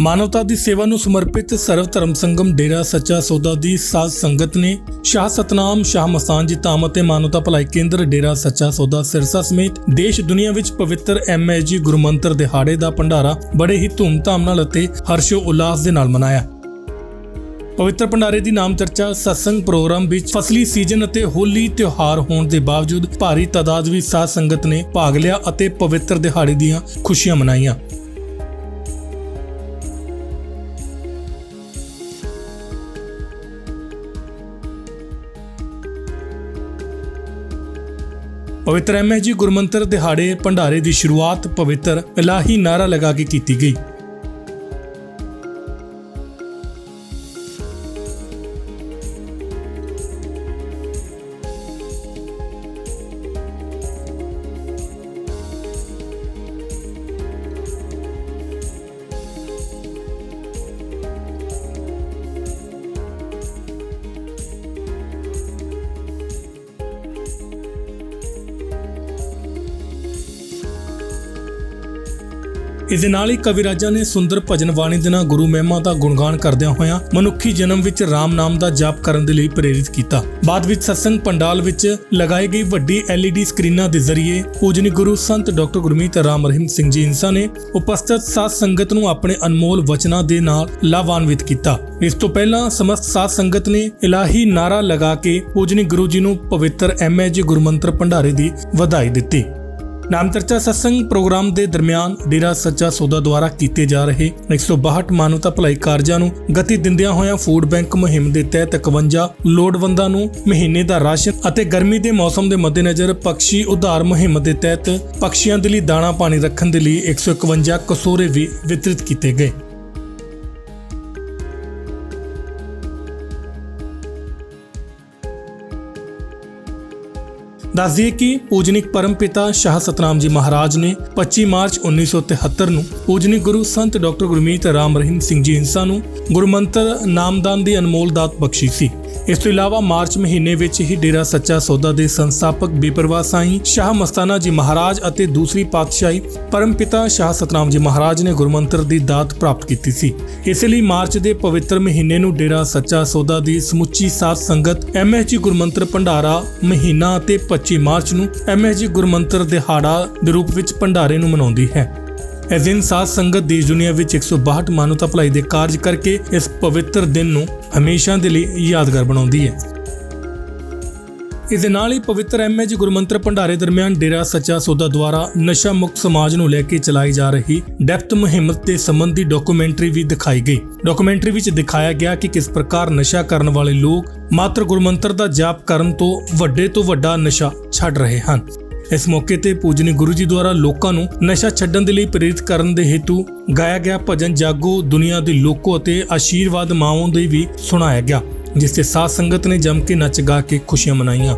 ਮਾਨਵਤਾ ਦੀ ਸੇਵਾ ਨੂੰ ਸਮਰਪਿਤ ਸਰਵ ਧਰਮ ਸੰਗਮ ਡੇਰਾ ਸੱਚਾ ਸੌਦਾ ਦੀ ਸਾਧ ਸੰਗਤ ਨੇ ਸ਼ਾਹ ਸਤਨਾਮ, ਸ਼ਾਹ ਮਸਾਨ ਜੀ ਧਾਮ ਅਤੇ ਮਾਨਵਤਾ ਭਲਾਈ ਕੇਂਦਰ ਡੇਰਾ ਸੱਚਾ ਸੌਦਾ ਸਿਰਸਾ ਸਮੇਤ ਦੇਸ਼ ਦੁਨੀਆ ਵਿੱਚ ਪਵਿੱਤਰ ਐਮਐਜੀ ਗੁਰਮੰਤਰ ਦਿਹਾੜੇ ਦਾ ਭੰਡਾਰਾ ਬੜੇ ਹੀ ਧੂਮਧਾਮ ਨਾਲ ਅਤੇ ਹਰਸ਼ੋ ਉਲਾਸ ਦੇ ਨਾਲ ਮਨਾਇਆ। ਪਵਿੱਤਰ ਭੰਡਾਰੇ ਦੀ ਨਾਮ ਚਰਚਾ ਸਤਸੰਗ ਪ੍ਰੋਗਰਾਮ ਵਿੱਚ ਫਸਲੀ ਸੀਜ਼ਨ ਅਤੇ ਹੋਲੀ ਤਿਉਹਾਰ ਹੋਣ ਦੇ ਬਾਵਜੂਦ ਭਾਰੀ ਤਾਦਾਦ ਵਿੱਚ ਸਾਧ ਸੰਗਤ ਨੇ ਭਾਗ ਲਿਆ ਅਤੇ ਪਵਿੱਤਰ ਦਿਹਾੜੇ ਦੀਆਂ ਖੁਸ਼ੀਆਂ ਮਨਾਈਆਂ। ਪਵਿੱਤਰ ਐਮਐਜੀ ਗੁਰਮੰਤਰ ਦਿਹਾੜੇ ਭੰਡਾਰੇ ਦੀ ਸ਼ੁਰੂਆਤ ਪਵਿੱਤਰ ਇਲਾਹੀ ਨਾਰਾ ਲਗਾ ਕੇ ਕੀਤੀ ਗਈ। ਇਸ ਦੇ ਨਾਲ ਹੀ ਕਵੀ ਰਾਜਾ ਨੇ ਸੁੰਦਰ ਭਜਨ ਬਾਣੀ ਦੇ ਨਾਲ ਗੁਰੂ ਮਹਿਮਾ ਦਾ ਗੁਣਗਾਨ ਕਰਦਿਆਂ ਹੋਇਆਂ ਮਨੁੱਖੀ ਜਨਮ ਵਿੱਚ RAM ਨਾਮ ਦਾ ਜਾਪ ਕਰਨ ਦੇ ਲਈ ਪ੍ਰੇਰਿਤ ਕੀਤਾ। ਬਾਅਦ ਵਿੱਚ ਸਤਸੰਗ ਪੰਡਾਲ ਵਿੱਚ ਲਗਾਈ ਗਈ ਵੱਡੀ LED ਸਕਰੀਨਾਂ ਦੇ ਜ਼ਰੀਏ ਪੂਜਨੀ ਗੁਰੂ ਸੰਤ ਡਾਕਟਰ ਗੁਰਮੀਤ ਰਾਮ ਰਹੀਮ ਸਿੰਘ ਜੀ ਇੰਸਾ ਨੇ ਉਪਸਥਿਤ ਸਾਧ ਸੰਗਤ ਨੂੰ ਆਪਣੇ ਅਨਮੋਲ ਵਚਨਾਂ ਦੇ ਨਾਲ ਲਾਭਾਨਵਿਤ ਕੀਤਾ। ਇਸ ਤੋਂ ਪਹਿਲਾਂ ਸਮਸਤ ਸਾਧ ਸੰਗਤ ਨੇ ਇਲਾਹੀ ਨਾਰਾ ਲਗਾ ਕੇ ਪੂਜਨੀ ਗੁਰੂ ਜੀ ਨੂੰ ਪਵਿੱਤਰ ਐਮਐਜੀ ਗੁਰਮੰਤਰ ਭੰਡਾਰੇ ਦੀ ਵਧਾਈ ਦਿੱਤੀ। ਨਾਮਚਰਚਾ ਸਤਸੰਗ ਪ੍ਰੋਗਰਾਮ ਦੇ ਦਰਮਿਆਨ ਡੇਰਾ ਸੱਚਾ ਸੌਦਾ ਦੁਆਰਾ ਕੀਤੇ ਜਾ ਰਹੇ 162 ਮਾਨਵਤਾ ਭਲਾਈ ਕਾਰਜਾਂ ਨੂੰ ਗਤੀ ਦਿੰਦਿਆਂ ਹੋਇਆਂ ਫੂਡ ਬੈਂਕ ਮੁਹਿੰਮ ਦੇ ਤਹਿਤ 51 ਲੋੜਵੰਦਾਂ ਨੂੰ ਮਹੀਨੇ ਦਾ ਰਾਸ਼ਨ ਅਤੇ ਗਰਮੀ ਦੇ ਮੌਸਮ ਦੇ ਮੱਦੇਨਜ਼ਰ ਪੰਛੀ ਉਧਾਰ ਮੁਹਿੰਮ ਦੇ ਤਹਿਤ ਪੰਛੀਆਂ ਦੇ ਲਈ ਦਾਣਾ ਪਾਣੀ ਰੱਖਣ ਦੇ ਲਈ 151 ਕਸੋਰੇ ਵੀ ਵਿਤਰਿਤ ਕੀਤੇ ਗਏ। ਦੱਸ ਦਈਏ ਕਿ ਪੂਜਨਿਕ ਪਰਮਪਿਤਾ ਸ਼ਾਹ ਸਤਨਾਮ ਜੀ ਮਹਾਰਾਜ ਨੇ 25 ਮਾਰਚ 1973 ਨੂੰ ਪੂਜਨਿਕ ਗੁਰੂ ਸੰਤ ਡਾਕਟਰ ਗੁਰਮੀਤ ਰਾਮ ਰਹੀਮ ਸਿੰਘ ਜੀ ਇੰਸਾ ਨੂੰ ਗੁਰਮੰਤਰ ਨਾਮਦਾਨ ਦੀ ਅਨਮੋਲ ਦਾਤ ਬਖਸ਼ੀ ਸੀ। ਇਸ ਤੋਂ ਇਲਾਵਾ ਮਾਰਚ ਮਹੀਨੇ ਵਿੱਚ ਹੀ ਡੇਰਾ ਸੱਚਾ ਸੌਦਾ ਦੇ ਸੰਸਥਾਪਕ ਬੇਪਰਵਾਹ ਸਾਈਂ ਸ਼ਾਹ ਮਸਤਾਨਾ ਜੀ ਮਹਾਰਾਜ ਅਤੇ ਦੂਸਰੀ ਪਾਤਸ਼ਾਹੀ ਪਰਮਪਿਤਾ ਸ਼ਾਹ ਸਤਨਾਮ ਜੀ ਮਹਾਰਾਜ ਨੇ ਗੁਰਮੰਤਰ ਦੀ ਦਾਤ ਪ੍ਰਾਪਤ ਕੀਤੀ ਸੀ। ਇਸ ਲਈ ਮਾਰਚ ਦੇ ਪਵਿੱਤਰ ਮਹੀਨੇ ਨੂੰ ਡੇਰਾ ਸੱਚਾ ਸੌਦਾ ਦੀ ਸਮੁੱਚੀ ਸਾਧ ਸੰਗਤ ਐਮਐਚਜੀ ਗੁਰਮੰਤਰ ਭੰਡਾਰਾ ਮਹੀਨਾ ਅਤੇ 25 ਮਾਰਚ ਨੂੰ ਐਮਐਚਜੀ ਗੁਰਮੰਤਰ ਦਿਹਾੜਾ ਦੇ ਰੂਪ ਵਿੱਚ ਭੰਡਾਰੇ ਨੂੰ ਮਨਾਉਂਦੀ ਹੈ। ਇਸ ਦਿਨ ਸਾਧ ਸੰਗਤ ਦੇਸ਼ ਦੁਨੀਆ ਵਿੱਚ 162 ਮਾਨਵਤਾ ਭਲਾਈ ਦੇ ਕਾਰਜ ਕਰਕੇ ਇਸ ਪਵਿੱਤਰ ਦਿਨ ਨੂੰ ਹਮੇਸ਼ਾ ਦੇ ਲਈ ਯਾਦਗਾਰ ਬਣਾਉਂਦੀ ਹੈ। ਇਸ ਦੇ ਨਾਲ ਹੀ ਪਵਿੱਤਰ ਐਮਐਚ ਗੁਰਮੰਤਰ ਭੰਡਾਰੇ ਦਰਮਿਆਨ ਡੇਰਾ ਸੱਚਾ ਸੌਦਾ ਦੁਆਰਾ ਨਸ਼ਾ ਮੁਕਤ ਸਮਾਜ ਨੂੰ ਲੈ ਕੇ ਚਲਾਈ ਜਾ ਰਹੀ ਡੈਪਥ ਮੁਹਿੰਮ ਦੇ ਸੰਬੰਧੀ ਡਾਕੂਮੈਂਟਰੀ ਵੀ ਦਿਖਾਈ ਗਈ। ਡਾਕੂਮੈਂਟਰੀ ਵਿੱਚ ਦਿਖਾਇਆ ਗਿਆ ਕਿ ਕਿਸ ਪ੍ਰਕਾਰ ਨਸ਼ਾ ਕਰਨ ਵਾਲੇ ਲੋਕ ਮਾਤਰ ਗੁਰਮੰਤਰ ਦਾ ਜਾਪ ਕਰਨ ਤੋਂ ਵੱਡੇ ਤੋਂ ਵੱਡਾ ਨਸ਼ਾ ਛੱਡ ਰਹੇ ਹਨ। ਇਸ ਮੌਕੇ ਤੇ ਪੂਜਨੀ ਗੁਰੂ ਜੀ ਦੁਆਰਾ ਲੋਕਾਂ ਨੂੰ ਨਸ਼ਾ ਛੱਡਣ ਦੇ ਲਈ ਪ੍ਰੇਰਿਤ ਕਰਨ ਦੇ ਹੇਤੂ ਗਾਇਆ ਗਿਆ ਭਜਨ ਜਾਗੋ ਦੁਨੀਆ ਦੇ ਲੋਕੋ ਅਤੇ ਆਸ਼ੀਰਵਾਦ ਮਾਵੋਂ ਦੇ ਵੀ ਸੁਣਾਇਆ ਗਿਆ, ਜਿਸ ਤੇ ਸਾਧ ਸੰਗਤ ਨੇ ਜੰਮ ਕੇ ਨੱਚ ਗਾ ਕੇ ਖੁਸ਼ੀਆਂ ਮਨਾਈਆਂ।